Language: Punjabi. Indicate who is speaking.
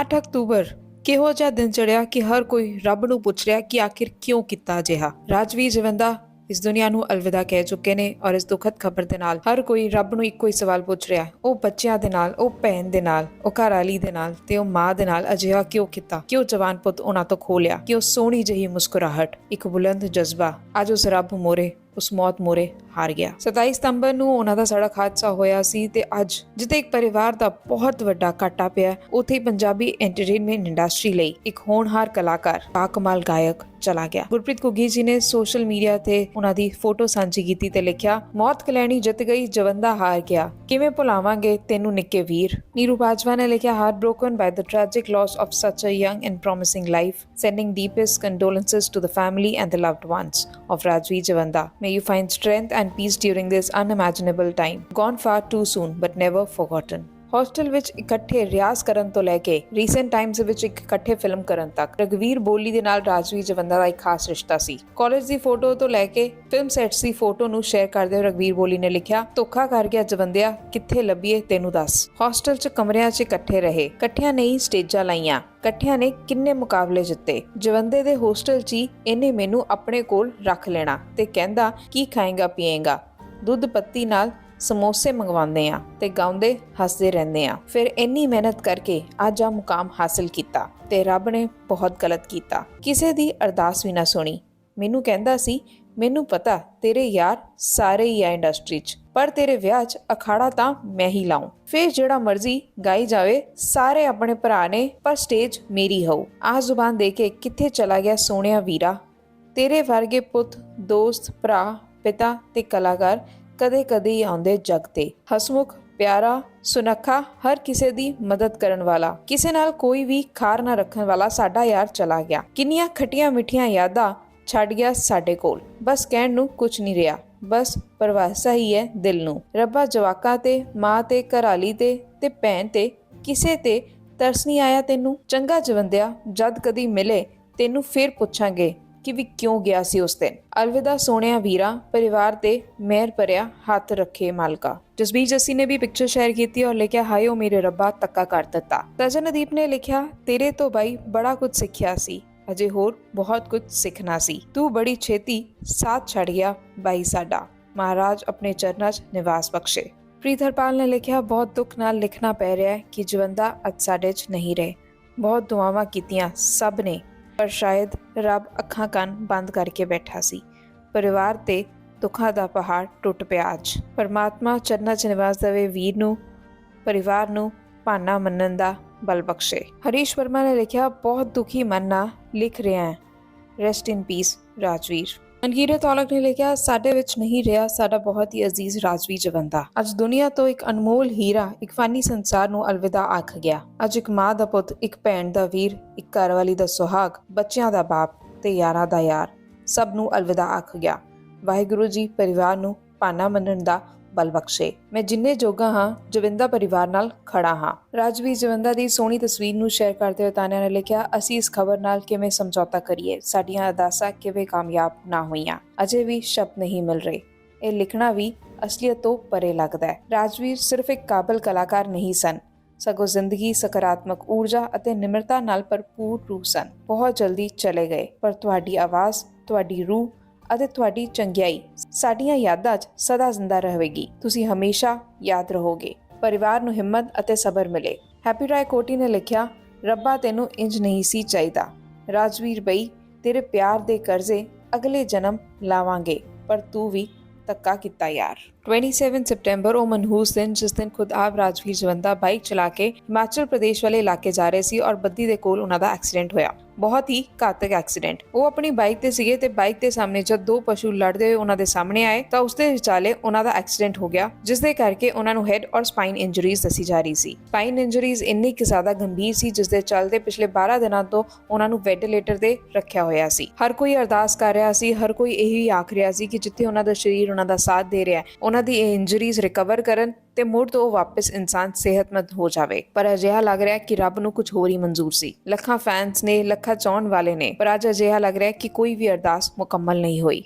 Speaker 1: 8 ਅਕਤੂਬਰ ਕਿਹੋ ਜਿਹਾ ਦਿਨ ਚੜਿਆ ਕਿ ਹਰ ਕੋਈ ਰੱਬ ਨੂੰ ਪੁੱਛ ਰਿਹਾ ਕਿ ਆਖਿਰ ਕਿਉਂ ਕੀਤਾ ਅਜਿਹਾ? ਰਾਜਵੀਰ ਜਵੰਦਾ ਇਸ ਦੁਨੀਆ ਨੂੰ ਅਲਵਿਦਾ ਕਹਿ ਚੁੱਕੇ ਨੇ ਔਰ ਇਸ ਦੁਖਦ ਖਬਰ ਦੇ ਨਾਲ ਹਰ ਕੋਈ ਰੱਬ ਨੂੰ ਇੱਕੋ ਹੀ ਸਵਾਲ ਪੁੱਛ ਰਿਹਾ। ਉਹ ਬੱਚਿਆਂ ਦੇ ਨਾਲ, ਉਹ ਭੈਣ ਦੇ ਨਾਲ, ਉਹ ਘਰ ਵਾਲੀ ਦੇ ਨਾਲ ਤੇ ਉਹ ਮਾਂ ਦੇ ਨਾਲ ਅਜਿਹਾ ਕਿਉਂ ਕੀਤਾ? ਕਿਉਂ ਜਵਾਨ ਪੁੱਤ ਉਹਨਾਂ ਤੋਂ ਖੋਲਿਆ ਕਿ ਉਹ ਸੋਹਣੀ ਜਿਹੀ ਮੁਸਕਰਾਹਟ? ਇੱਕ ਬੁਲੰਦ ਜਜ਼ਬਾ। ਅੱਜ ਉਸ ਰੱਬ ਮੋਰੇ, ਉਸ ਮੌਤ ਮੋਰੇ ਹਾਰ ਗਿਆ। 27 ਸਤੰਬਰ ਨੂੰ ਉਹਨਾਂ ਦਾ ਸੜਕ ਹਾਦਸਾ ਹੋਇਆ ਸੀ ਤੇ ਅੱਜ ਜਿੱਥੇ ਇੱਕ ਪਰਿਵਾਰ ਦਾ ਬਹੁਤ ਵੱਡਾ ਘਾਟਾ ਪਿਆ ਉੱਥੇ ਪੰਜਾਬੀ ਐਂਟਰਟੇਨਮੈਂਟ ਇੰਡਸਟਰੀ ਲਈ ਇੱਕ ਹੋਣਹਾਰ ਕਲਾਕਾਰ ਬਾਕਮਾਲ ਗਾਇਕ ਚਲਾ ਗਿਆ। ਗੁਰਪ੍ਰੀਤ ਘੁੱਗੀ ਜੀ ਨੇ ਸੋਸ਼ਲ ਮੀਡੀਆ ਤੇ ਉਹਨਾਂ ਦੀ ਫੋਟੋ ਸਾਂਝੀ ਕੀਤੀ ਤੇ ਲਿਖਿਆ, ਮੌਤ ਕਲੈਣੀ ਜਿੱਤ ਗਈ ਜਵੰਦਾ ਹਾਰ ਗਿਆ। ਕਿਵੇਂ ਭੁਲਾਵਾਂਗੇ ਤੈਨੂੰ ਨਿੱਕੇ ਵੀਰ? ਨੀਰੂ ਬਾਜਵਾ ਨੇ ਲਿਖਿਆ heart broken by the tragic loss of such a young and promising life sending deepest condolences to the family and the loved ones of Rajvi Javanda. May you find strength and peace during this unimaginable time. Gone far too soon, but never forgotten. Hostel ਵਿੱਚ ਇਕੱਠੇ ਰਿਆਜ਼ ਕਰਨ ਤੋਂ ਲੈ ਕੇ ਰੀਸੈਂਟ ਟਾਈਮਸ ਵਿੱਚ ਇੱਕ ਇਕੱਠੇ ਫਿਲਮ ਕਰਨ ਤੱਕ ਰਗਵੀਰ ਬੋਲੀ ਦੇ ਨਾਲ ਰਾਜਵੀਰ ਜਵੰਦਾ ਦਾ ਇੱਕ ਖਾਸ ਰਿਸ਼ਤਾ ਸੀ। ਕਾਲਜ ਦੀ ਫੋਟੋ ਤੋਂ ਲੈ ਕੇ ਫਿਲਮ ਸੈਟਸ ਦੀ ਫੋਟੋ ਨੂੰ ਸ਼ੇਅਰ ਕਰਦੇ ਹੋਏ ਰਗਵੀਰ ਬੋਲੀ ਨੇ ਲਿਖਿਆ, ਧੋਖਾ ਕਰ ਗਿਆ ਜਵੰਦਿਆ, ਕਿੱਥੇ ਲੱਭੀਏ ਤੈਨੂੰ ਦੱਸ। ਹੋਸਟਲ 'ਚ ਕਮਰਿਆਂ 'ਚ ਇਕੱਠੇ ਰਹੇ, ਇਕੱਠਿਆਂ ਨਹੀਂ ਸਟੇਜਾਂ ਲਾਈਆਂ, ਇਕੱਠਿਆਂ ਨੇ ਕਿੰਨੇ ਮੁਕਾਬਲੇ ਜਿੱਤੇ। ਜਵੰਦੇ ਦੇ ਹੋਸਟਲ 'ਚ ਹੀ ਇਹਨੇ ਮੈਨੂੰ ਆਪਣੇ ਕੋਲ ਰੱਖ ਲੈਣਾ ਤੇ ਕਹਿੰਦਾ, ਕੀ ਖਾਏਗਾ, ਪੀਏਗਾ? ਦੁੱਧ ਪੱਤੀ ਨਾਲ ਸਮੋਸੇ ਮੰਗਵਾਉਂਦੇ ਆ ਤੇ ਗਾਉਂਦੇ ਹੱਸਦੇ ਰਹਿੰਦੇ ਆ ਫਿਰ ਇੰਨੀ ਮਿਹਨਤ ਕਰਕੇ ਅੱਜ ਆ ਮੁਕਾਮ ਹਾਸਲ ਕੀਤਾ ਤੇ ਰੱਬ ਨੇ ਬਹੁਤ ਗਲਤ ਕੀਤਾ। ਕਿਸੇ ਦੀ ਅਰਦਾਸ ਵੀ ਨਾ ਸੁਣੀ। ਮੈਨੂੰ ਕਹਿੰਦਾ ਸੀ, ਮੈਨੂੰ ਪਤਾ ਤੇਰੇ ਯਾਰ ਸਾਰੇ ਹੀ ਆ ਇੰਡਸਟਰੀ 'ਚ, ਪਰ ਤੇਰੇ ਵਿਆਹ 'ਚ ਅਖਾੜਾ ਤਾਂ ਮੈਂ ਹੀ ਲਾਉਂ ਫੇਰ ਜਿਹੜਾ ਮਰਜ਼ੀ ਗਾਈ ਜਾਵੇ, ਸਾਰੇ ਆਪਣੇ ਭਰਾ ਨੇ, ਪਰ ਸਟੇਜ ਮੇਰੀ ਹੋਊ। ਆਹ ਜ਼ੁਬਾਨ ਦੇ ਕੇ ਕਿੱਥੇ ਚਲਾ ਗਿਆ ਸੋਹਣਿਆ ਵੀਰਾ। ਤੇਰੇ ਵਰਗੇ ਪੁੱਤ, ਦੋਸਤ, ਭਰਾ, ਪਿਤਾ ਤੇ ਕਲਾਕਾਰ ਕਦੇ-ਕਦੇ ਆਉਂਦੇ ਜਗ ਤੇ। ਹਸਮੁਖ, ਪਿਆਰਾ, ਸੁਨੱਖਾ, ਹਰ ਕਿਸੇ ਦੀ ਮਦਦ ਕਰਨ ਵਾਲਾ। ਕਿਸੇ ਨਾਲ ਕੋਈ ਵੀ ਖਾਰ ਨਾ ਰੱਖਣ ਵਾਲਾ ਸਾਡਾ ਯਾਰ ਚਲਾ ਗਿਆ। ਕਿੰਨੀਆਂ ਖਟੀਆਂ ਮਿੱਠੀਆਂ ਯਾਦਾਂ ਛੱਡ ਗਿਆ ਸਾਡੇ ਕੋਲ। ਬਸ ਕਹਿਣ ਨੂੰ ਕੁਝ ਨਹੀਂ ਰਿਹਾ। ਬਸ ਪਰਵਾਸਾ ਹੀ ਹੈ ਦਿਲ ਨੂੰ। ਰੱਬਾ ਜਵਾਕਾਂ ਤੇ, ਮਾਂ ਤੇ, ਘਰਾਲੀ ਤੇ ਤੇ ਭੈਣ ਤੇ, ਕਿਸੇ ਤੇ ਤਰਸ ਨਹੀਂ ਆਇਆ ਤੈਨੂੰ? ਚੰਗਾ ਜਵੰਦਿਆ, ਜਦ ਕਦੀ ਮਿਲੇ, ਤੈਨੂੰ ਫੇਰ ਪੁੱਛਾਂਗੇ। ਕਿ ਵੀ ਕਿਉਂ ਗਿਆ ਸੀ ਉਸ ਦਿਨ। ਅਲਵਿਦਾ ਸੋਹਣਿਆ ਵੀਰਾ, ਪਰਿਵਾਰ ਤੇ ਮਿਹਰ ਭਰਿਆ ਹੱਥ ਰੱਖੇ ਮਾਲਕਾ। ਜਸਬੀਰ ਜੱਸੀ ਨੇ ਵੀ ਪਿਕਚਰ ਸ਼ੇਅਰ ਕੀਤੀ ਔਰ ਲਿਖਿਆ, ਹਾਏ ਓ ਮੇਰੇ ਰੱਬਾ, ਤੱਕਾ ਕਰ ਦਿੱਤਾ। ਤਜਨਦੀਪ ਨੇ ਲਿਖਿਆ, ਤੇਰੇ ਤੋਂ ਬਾਈ ਬੜਾ ਕੁਝ ਸਿੱਖਿਆ ਸੀ, ਅਜੇ ਹੋਰ ਬਹੁਤ ਕੁਝ ਸਿੱਖਣਾ ਸੀ। ਤੂੰ ਬੜੀ ਛੇਤੀ ਸਾਥ ਛੱਡ ਗਿਆ ਬਾਈ ਸਾਡਾ। ਮਹਾਰਾਜ ਆਪਣੇ ਚਰਨਾਂ 'ਚ ਨਿਵਾਸ ਬਖਸ਼ੇ। ਪ੍ਰੀਤ ਹਰਪਾਲ ਨੇ ਲਿਖਿਆ, ਬਹੁਤ ਦੁੱਖ ਨਾਲ ਲਿਖਣਾ ਪੈ ਰਿਹਾ ਹੈ ਕਿ ਜਵੰਦਾ ਅੱਜ ਸਾਡੇ 'ਚ ਨਹੀਂ ਰਹੇ। ਬਹੁਤ ਦੁਆਵਾਂ ਕੀਤੀਆਂ ਸਭ ਨੇ ਪਰ ਸ਼ਾਇਦ ਰੱਬ ਅੱਖਾਂ ਕੰਨ ਬੰਦ ਕਰਕੇ ਬੈਠਾ ਸੀ। ਪਰਿਵਾਰ ਤੇ ਦੁੱਖਾਂ ਦਾ ਪਹਾੜ ਟੁੱਟ ਪਿਆ ਅੱਜ। ਪਰਮਾਤਮਾ ਚਰਨਾਂ 'ਚ ਨਿਵਾਸ ਦੇਵੇ ਵੀਰ ਨੂੰ, ਪਰਿਵਾਰ ਨੂੰ ਭਾਨਾ ਮੰਨਣ ਦਾ ਬਲ ਬਖਸ਼ੇ। ਹਰੀਸ਼ ਵਰਮਾ ਨੇ ਲਿਖਿਆ, ਬਹੁਤ ਦੁਖੀ ਮਨ ਨਾਲ ਲਿਖ ਰਿਹਾ ਹੈ। Rest in peace Rajveer. Angirat Aulakh ਨੇ ਲਿਖਿਆ, ਸਾਡੇ ਵਿੱਚ ਨਹੀਂ ਰਿਹਾ ਸਾਡਾ ਬਹੁਤ ਹੀ ਅਜ਼ੀਜ਼ ਰਾਜਵੀਰ ਜਵੰਦਾ। ਅੱਜ ਦੁਨੀਆ ਤੋਂ ਇੱਕ ਅਨਮੋਲ ਹੀਰਾ, ਇੱਕ ਫਾਨੀ ਸੰਸਾਰ ਨੂੰ ਅਲਵਿਦਾ ਆਖ ਗਿਆ। ਅੱਜ ਇੱਕ ਮਾਂ ਦਾ ਪੁੱਤ, ਇੱਕ ਭੈਣ ਦਾ ਵੀਰ, ਇੱਕ ਘਰਵਾਲੀ ਦਾ ਸੁਹਾਗ, ਬੱਚਿਆਂ ਦਾ ਬਾਪ ਤੇ ਯਾਰਾਂ ਦਾ ਯਾਰ, ਸਭ ਨੂੰ ਅਲਵਿਦਾ ਆਖ ਗਿਆ। ਵਾਹਿਗੁਰੂ ਜੀ, ਪਰਿਵਾਰ ਨੂੰ ਪਾਣਾ ਮੰਨਣ ਦਾ ਬਲ ਬਖਸ਼ੇ। ਮੈਂ ਜਿੰਨੇ ਜੋਗਾ ਹਾਂ, ਜਵਿੰਦਾ ਪਰਿਵਾਰ ਨਾਲ ਖੜਾ ਹਾਂ। ਰਾਜਵੀਰ ਜਵੰਦਾ ਦੀ ਸੋਹਣੀ ਤਸਵੀਰ ਨੂੰ ਸ਼ੇਅਰ ਕਰਦੇ ਹੋਏ ਤਾਨਿਆ ਨੇ ਲਿਖਿਆ, ਅਸੀਂ ਇਸ ਖਬਰ ਨਾਲ ਕਿਵੇਂ ਸਮਝੌਤਾ ਕਰੀਏ? ਸਾਡੀਆਂ ਅਰਦਾਸਾਂ ਕਿਵੇਂ ਕਾਮਯਾਬ ਨਾ ਹੋਈਆਂ? ਅਜੇ ਵੀ ਸ਼ਬਦ ਨਹੀਂ ਮਿਲ ਰਹੇ। ਇਹ ਲਿਖਣਾ ਵੀ ਅਸਲੀਅਤ ਤੋਂ ਪਰੇ ਲੱਗਦਾ ਹੈ। ਰਾਜਵੀਰ ਸਿਰਫ ਇੱਕ ਕਾਬਲ ਕਲਾਕਾਰ ਨਹੀਂ ਸਨ। ਸਗੋਂ ਜ਼ਿੰਦਗੀ ਸਕਾਰਾਤਮਕ ਊਰਜਾ ਅਤੇ ਨਿਮਰਤਾ ਨਾਲ ਭਰਪੂਰ ਰੂਹ ਸਨ। ਬਹੁਤ ਜਲਦੀ ਚਲੇ ਗਏ। ਪਰ ਤੁਹਾਡੀ ਆਵਾਜ਼, ਤੁਹਾਡੀ ਰੂਹ ਅਤੇ ਤੁਹਾਡੀ ਚੰਗਿਆਈ ਸਾਡੀਆਂ ਯਾਦਾਂ 'ਚ ਸਦਾ ਜ਼ਿੰਦਾ ਰਹੇਗੀ। ਤੁਸੀਂ ਹਮੇਸ਼ਾ ਯਾਦ ਰਹੋਗੇ। ਪਰਿਵਾਰ ਨੂੰ ਹਿੰਮਤ ਅਤੇ ਸਬਰ ਮਿਲੇ। ਹੈਪੀ ਰਾਏ ਕੋਟੀ ਨੇ ਲਿਖਿਆ, ਰੱਬਾ ਤੈਨੂੰ ਇੰਜ ਨਹੀਂ ਸੀ ਚਾਹੀਦਾ। ਰਾਜਵੀਰ ਬਈ, ਤੇਰੇ ਪਿਆਰ ਦੇ ਕਰਜ਼ੇ ਅਗਲੇ ਜਨਮ ਲਾਵਾਂਗੇ, ਪਰ ਤੂੰ ਵੀ ਧੱਕਾ ਕੀਤਾ ਯਾਰ। 27 ਸਪਟੈਂਬਰ, ਉਹ ਮਨਹੂਸ ਦਿਨ, ਜਿਸ ਦਿਨ ਖੁਦ ਆਪ ਰਾਜਵੀਰ ਜਵੰਦਾ ਬਾਈਕ ਚਲਾ ਕੇ ਹਿਮਾਚਲ ਪ੍ਰਦੇਸ਼ ਵਾਲੇ ਇਲਾਕੇ ਜਾ ਰਹੇ ਸੀ ਔਰ ਬੱਦੀ ਦੇ ਕੋਲ ਉਹਨਾਂ ਦਾ ਐਕਸੀਡੈਂਟ ਹੋਇਆ। ਬਹੁਤ ਹੀ ਘਾਤਕ ਐਕਸੀਡੈਂਟ ਉਹ ਆਪਣੀ ਬਾਈਕ ਤੇ ਸੀਗੇ ਤੇ ਬਾਈਕ ਦੇ ਸਾਹਮਣੇ ਜਦ ਦੋ ਪਸ਼ੂ ਲੜਦੇ ਹੋਏ ਉਹਨਾਂ ਦੇ ਸਾਹਮਣੇ ਆਏ, ਤਾਂ ਉਸ ਦੇ ਵਿਚਾਲੇ ਉਹਨਾਂ ਦਾ ਐਕਸੀਡੈਂਟ ਹੋ ਗਿਆ ਜਿਸ ਦੇ ਕਰਕੇ ਉਹਨਾਂ ਨੂੰ ਹੈਡ ਔਰ ਸਪਾਈਨ ਇੰਜਰੀਜ਼ ਦੱਸੀ ਜਾ ਰਹੀ ਸੀ। ਸਪਾਈਨ ਇੰਜਰੀਜ਼ ਇੰਨੀ ਕਿ ਜ਼ਿਆਦਾ ਗੰਭੀਰ ਸੀ ਜਿਸ ਦੇ ਚੱਲਦੇ ਪਿਛਲੇ 12 ਦਿਨਾਂ ਤੋਂ ਉਹਨਾਂ ਨੂੰ ਵੈਂਟੀਲੇਟਰ ਤੇ ਰੱਖਿਆ ਹੋਇਆ ਸੀ। ਹਰ ਕੋਈ ਅਰਦਾਸ ਕਰ ਰਿਹਾ ਸੀ, ਹਰ ਕੋਈ ਇਹੀ ਆਖ ਰਿਹਾ ਸੀ ਕਿ ਜਿੱਥੇ ਉਹਨਾਂ ਦਾ ਸਰੀਰ ਉਹਨਾਂ ਦਾ ਸਾਥ ਦੇ ਰਿਹਾ ਹੈ, ਉਹਨਾਂ ਦੀ ਇਹ ਇੰਜਰੀਜ਼ ਰਿਕਵਰ ਕਰਨ ਤੇ ਮੁੜ ਤੋਂ ਉਹ ਵਾਪਸ ਇਨਸਾਨ ਸਿਹਤਮੰਦ ਹੋ ਜਾਵੇ। ਪਰ ਅਜਿਹਾ ਲੱਗ ਰਿਹਾ ਕਿ ਰੱਬ ਨੂੰ ਕੁਝ ਹੋਰ ਹੀ ਮਨਜ਼ੂਰ ਸੀ। ਲੱਖਾਂ ਫੈਨਸ ਨੇ, ਲੱਖਾਂ ਚਾਹਣ ਵਾਲੇ ਨੇ, ਪਰ ਅੱਜ ਅਜਿਹਾ ਲੱਗ ਰਿਹਾ ਕਿ ਕੋਈ ਵੀ ਅਰਦਾਸ ਮੁਕੰਮਲ ਨਹੀਂ ਹੋਈ।